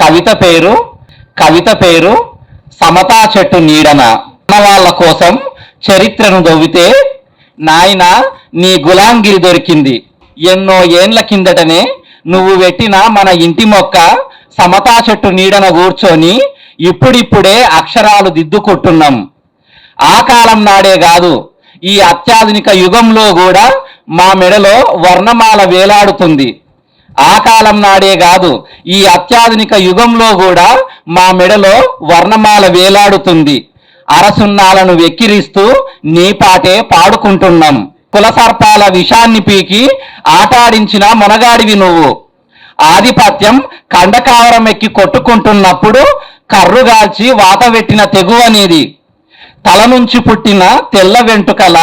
కవిత పేరు కవిత పేరు సమతా చెట్టు నీడన. వాళ్ళ కోసం చరిత్రను దొవ్వితే నాయన నీ గులాంగిరి దొరికింది. ఎన్నో ఏండ్ల కిందటనే నువ్వు పెట్టిన మన ఇంటి మొక్క సమతా చెట్టు నీడన కూర్చొని ఇప్పుడిప్పుడే అక్షరాలు దిద్దుకుంటున్నాం ఆ కాలం నాడే కాదు ఈ అత్యాధునిక యుగంలో కూడా మా మెడలో వర్ణమాల వేలాడుతుంది. ఆ కాలం నాడే కాదు ఈ అత్యాధునిక యుగంలో కూడా మా మెడలో వర్ణమాల వేలాడుతుంది. అరసున్నాలను వెక్కిరిస్తూ నీ పాటే పాడుకుంటున్నాం. కులసర్పాల విషాన్ని పీకి ఆటాడించిన మొనగాడివి నువ్వు. ఆధిపత్యం కండకావరం ఎక్కి కొట్టుకుంటున్నప్పుడు కర్రుగాల్చి వాతవెట్టిన తెగువనేది తల నుంచి పుట్టిన తెల్ల వెంట్రుకల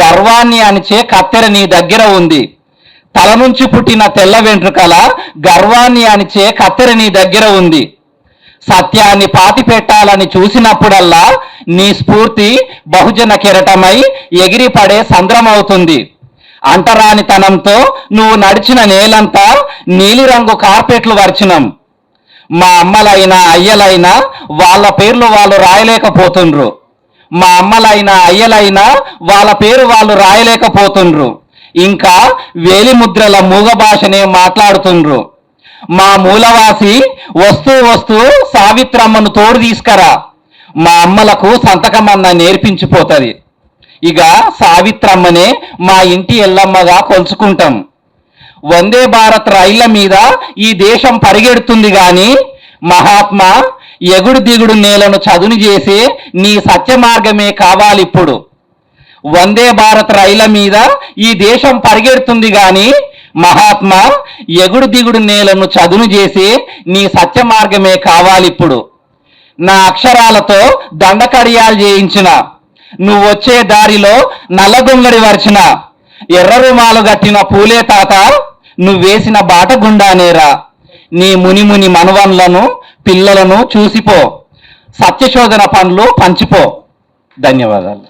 గర్వాన్ని అణిచే కత్తెర నీ దగ్గర ఉంది. తల నుంచి పుట్టిన తెల్ల వెంట్రుకల గర్వాన్ని అణిచే కత్తెర నీ దగ్గర ఉంది. సత్యాన్ని పాతి పెట్టాలని చూసినప్పుడల్లా నీ స్ఫూర్తి బహుజన కెరటమై ఎగిరిపడే సంద్రమవుతుంది. అంటరానితనంతో నువ్వు నడిచిన నేలంతా నీలిరంగు కార్పెట్లు వరిచినం. మా అమ్మలైనా అయ్యలైనా వాళ్ళ పేర్లు వాళ్ళు రాయలేకపోతుండ్రు. మా అమ్మలైనా అయ్యలైనా వాళ్ళ పేరు వాళ్ళు రాయలేకపోతుండ్రు. ఇంకా వేలిముద్రల మూగ భాషనే మాట్లాడుతుండ్రు. మా మూలవాసి వస్తూ వస్తూ సావిత్రమ్మను తోడు తీసుకరా. మా అమ్మలకు సంతకమన్న నేర్పించిపోతుంది. ఇక సావిత్రమ్మనే మా ఇంటి ఎల్లమ్మగా కొలుచుకుంటాం. వందే భారత్ రైళ్ళ మీద ఈ దేశం పరిగెడుతుంది గాని మహాత్మా ఎగుడు దిగుడు నేలను చదును చేసి నీ సత్య మార్గమే కావాలిప్పుడు. వందే భారత్ రైళ్ళ మీద ఈ దేశం పరిగెడుతుంది గాని మహాత్మా ఎగుడు దిగుడు నేలను చదును చేసి నీ సత్య మార్గమే కావాలిప్పుడు నా అక్షరాలతో దండకడియాలు చేయించిన నువ్వు వచ్చే దారిలో నల్లగొంగడి వరిచిన ఎర్ర రుమాలు గట్టిన పూలే తాత నువ్వేసిన బాట గుండానేరా నీ ముని ముని మనవన్లను పిల్లలను చూసిపో. సత్యశోధన పనులు పంచిపో. ధన్యవాదాలు.